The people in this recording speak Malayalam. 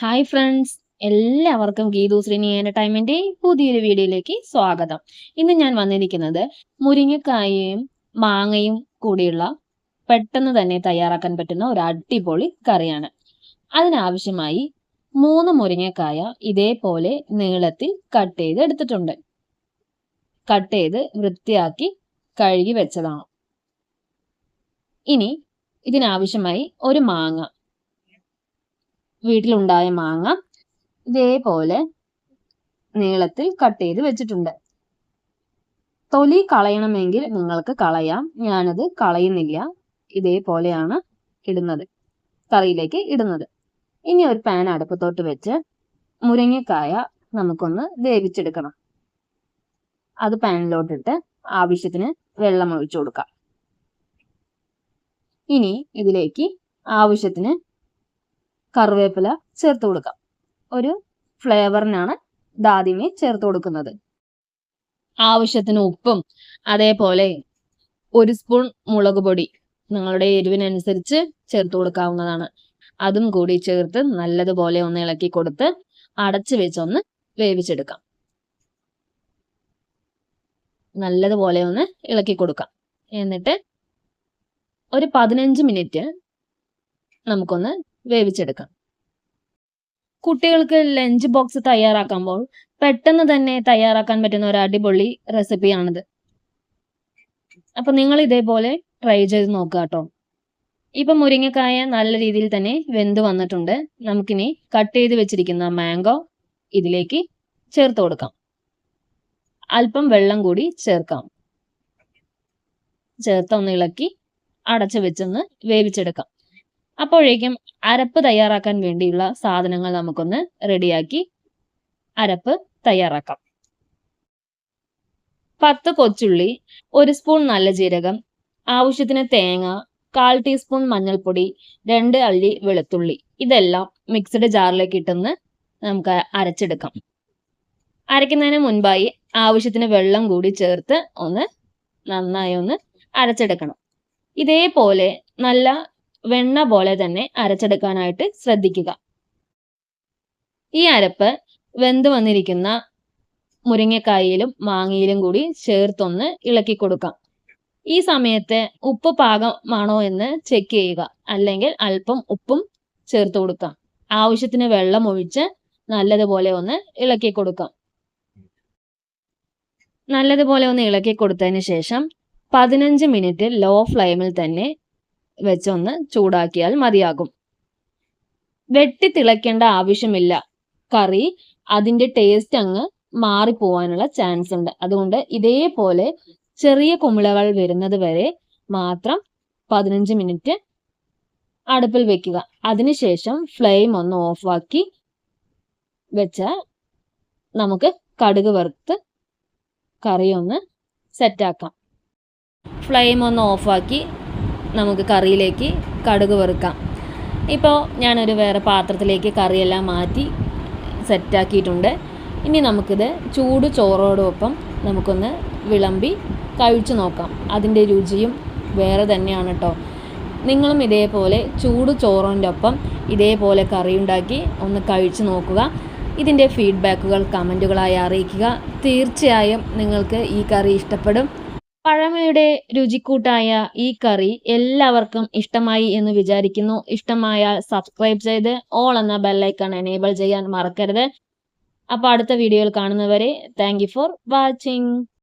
ഹായ് ഫ്രണ്ട്സ് എല്ലാവർക്കും ഗീതു ശ്രീനി എന്റർടൈൻമെന്റ് പുതിയൊരു വീഡിയോയിലേക്ക് സ്വാഗതം. ഇന്ന് ഞാൻ വന്നിരിക്കുന്നത് മുരിങ്ങക്കായയും മാങ്ങയും കൂടിയുള്ള പെട്ടെന്ന് തന്നെ തയ്യാറാക്കാൻ പറ്റുന്ന ഒരു അടിപൊളി കറിയാണ്. അതിനാവശ്യമായി മൂന്ന് മുരിങ്ങക്കായ ഇതേപോലെ നീളത്തിൽ കട്ട് ചെയ്ത് എടുത്തിട്ടുണ്ട്. കട്ട് ചെയ്ത് വൃത്തിയാക്കി കഴുകി വെച്ചതാണ്. ഇനി ഇതിനാവശ്യമായി ഒരു മാങ്ങ വീട്ടിലുണ്ടായ മാങ്ങ ഇതേപോലെ നീളത്തിൽ കട്ട് ചെയ്ത് വെച്ചിട്ടുണ്ട്. തൊലി കളയണമെങ്കിൽ നിങ്ങൾക്ക് കളയാം. ഞാനത് കളയുന്നില്ല. ഇതേപോലെയാണ് ഇടുന്നത്. കറിയിലേക്ക് ഇടുന്നത്. ഇനി ഒരു പാൻ അടുപ്പത്തോട്ട് വെച്ച് മുരിങ്ങക്കായ നമുക്കൊന്ന് വേവിച്ചെടുക്കണം. അത് പാനിലോട്ടിട്ട് ആവശ്യത്തിന് വെള്ളം ഒഴിച്ചു കൊടുക്കാം. ഇനി ഇതിലേക്ക് ആവശ്യത്തിന് കറിവേപ്പില ചേർത്ത് കൊടുക്കാം. ഒരു ഫ്ലേവറിനാണ് ഇതാദ്യമേ ചേർത്ത് കൊടുക്കുന്നത്. ആവശ്യത്തിന് ഉപ്പും അതേപോലെ ഒരു സ്പൂൺ മുളക് പൊടി നിങ്ങളുടെ എരിവിനനുസരിച്ച് ചേർത്ത് കൊടുക്കാവുന്നതാണ്. അതും കൂടി ചേർത്ത് നല്ലതുപോലെ ഒന്ന് ഇളക്കി കൊടുത്ത് അടച്ചു വെച്ചൊന്ന് വേവിച്ചെടുക്കാം. നല്ലതുപോലെ ഒന്ന് ഇളക്കി കൊടുക്കാം. എന്നിട്ട് ഒരു പതിനഞ്ച് മിനിറ്റ് നമുക്കൊന്ന് വേവിച്ചെടുക്കാം. കുട്ടികൾക്ക് ലഞ്ച് ബോക്സ് തയ്യാറാക്കുമ്പോൾ പെട്ടെന്ന് തന്നെ തയ്യാറാക്കാൻ പറ്റുന്ന ഒരു അടിപൊളി റെസിപ്പിയാണിത് അപ്പൊ നിങ്ങൾ ഇതേപോലെ ട്രൈ ചെയ്ത് നോക്കുക കേട്ടോ ഇപ്പൊ മുരിങ്ങക്കായ നല്ല രീതിയിൽ തന്നെ വെന്ത് വന്നിട്ടുണ്ട്. നമുക്കിനി കട്ട് ചെയ്ത് വെച്ചിരിക്കുന്ന മാംഗോ ഇതിലേക്ക് ചേർത്ത് കൊടുക്കാം. അല്പം വെള്ളം കൂടി ചേർക്കാം. ചേർത്ത് ഒന്ന് ഇളക്കി അടച്ചു വെച്ചൊന്ന് വേവിച്ചെടുക്കാം. അപ്പോഴേക്കും അരപ്പ് തയ്യാറാക്കാൻ വേണ്ടിയുള്ള സാധനങ്ങൾ നമുക്കൊന്ന് റെഡിയാക്കി അരപ്പ് തയ്യാറാക്കാം. പത്ത് കൊച്ചുള്ളി ഒരു സ്പൂൺ നല്ല ജീരകം ആവശ്യത്തിന് തേങ്ങ കാൽ ടീസ്പൂൺ മഞ്ഞൾപ്പൊടി രണ്ട് അള്ളി വെളുത്തുള്ളി. ഇതെല്ലാം മിക്സഡ് ജാറിലേക്ക് ഇട്ടൊന്ന് നമുക്ക് അരച്ചെടുക്കാം. അരയ്ക്കുന്നതിന് മുൻപായി ആവശ്യത്തിന് വെള്ളം കൂടി ചേർത്ത് ഒന്ന് നന്നായി ഒന്ന് അരച്ചെടുക്കണം. ഇതേപോലെ നല്ല വെണ്ണ പോലെ തന്നെ അരച്ചെടുക്കാനായിട്ട് ശ്രദ്ധിക്കുക. ഈ അരപ്പ് വെന്ത് വന്നിരിക്കുന്ന മുരിങ്ങക്കായയിലും മാങ്ങയിലും കൂടി ചേർത്തൊന്ന് ഇളക്കി കൊടുക്കാം. ഈ സമയത്ത് ഉപ്പ് പാകമാണോ എന്ന് ചെക്ക് ചെയ്യുക. അല്ലെങ്കിൽ അല്പം ഉപ്പും ചേർത്ത് കൊടുക്കാം. ആവശ്യത്തിന് വെള്ളം ഒഴിച്ച് നല്ലതുപോലെ ഒന്ന് ഇളക്കി കൊടുക്കാം. നല്ലതുപോലെ ഒന്ന് ഇളക്കി കൊടുത്തതിന് ശേഷം പതിനഞ്ച് മിനിറ്റ് ലോ ഫ്ലെയിമിൽ തന്നെ വെച്ചൊന്ന് ചൂടാക്കിയാൽ മതിയാകും. വെട്ടി തിളയ്ക്കേണ്ട ആവശ്യമില്ല. കറി അതിന്റെ ടേസ്റ്റ് അങ്ങ് മാറിപ്പോവാനുള്ള ചാൻസ് ഉണ്ട്. അതുകൊണ്ട് ഇതേപോലെ ചെറിയ കുമിളകൾ വരുന്നത് വരെ മാത്രം പതിനഞ്ച് മിനിറ്റ് അടുപ്പിൽ വെക്കുക. അതിനുശേഷം ഫ്ലെയിം ഒന്ന് ഓഫാക്കി വെച്ച നമുക്ക് കടുക് വറുത്ത് കറി ഒന്ന് സെറ്റാക്കാം ഫ്ലെയിം ഒന്ന് ഓഫാക്കി നമുക്ക് കറിയിലേക്ക് കടുക് വറുക്കാം. ഇപ്പോൾ ഞാനൊരു വേറെ പാത്രത്തിലേക്ക് കറിയെല്ലാം മാറ്റി സെറ്റാക്കിയിട്ടുണ്ട്. ഇനി നമുക്കിത് ചൂട് ചോറോടൊപ്പം നമുക്കൊന്ന് വിളമ്പി കഴിച്ചു നോക്കാം. അതിന്റെ രുചിയും വേറെ തന്നെയാണ് കേട്ടോ നിങ്ങളും ഇതേപോലെ ചൂട് ചോറിന്റെ ഒപ്പം ഇതേപോലെ കറി ഉണ്ടാക്കി ഒന്ന് കഴിച്ചു നോക്കുക. ഇതിന്റെ ഫീഡ്ബാക്കുകൾ കമന്റുകളായി അറിയിക്കുക. തീർച്ചയായും നിങ്ങൾക്ക് ഈ കറി ഇഷ്ടപ്പെടും. പഴമയുടെ രുചിക്കൂട്ടായ ഈ കറി എല്ലാവർക്കും ഇഷ്ടമായി എന്ന് വിചാരിക്കുന്നു. ഇഷ്ടമായാൽ സബ്സ്ക്രൈബ് ചെയ്ത് ഓൾ എന്ന ബെല്ലൈക്കൺ എനേബിൾ ചെയ്യാൻ മറക്കരുത്. അപ്പോൾ അടുത്ത വീഡിയോയിൽ കാണുന്നവരെ താങ്ക് ഫോർ വാച്ചിങ്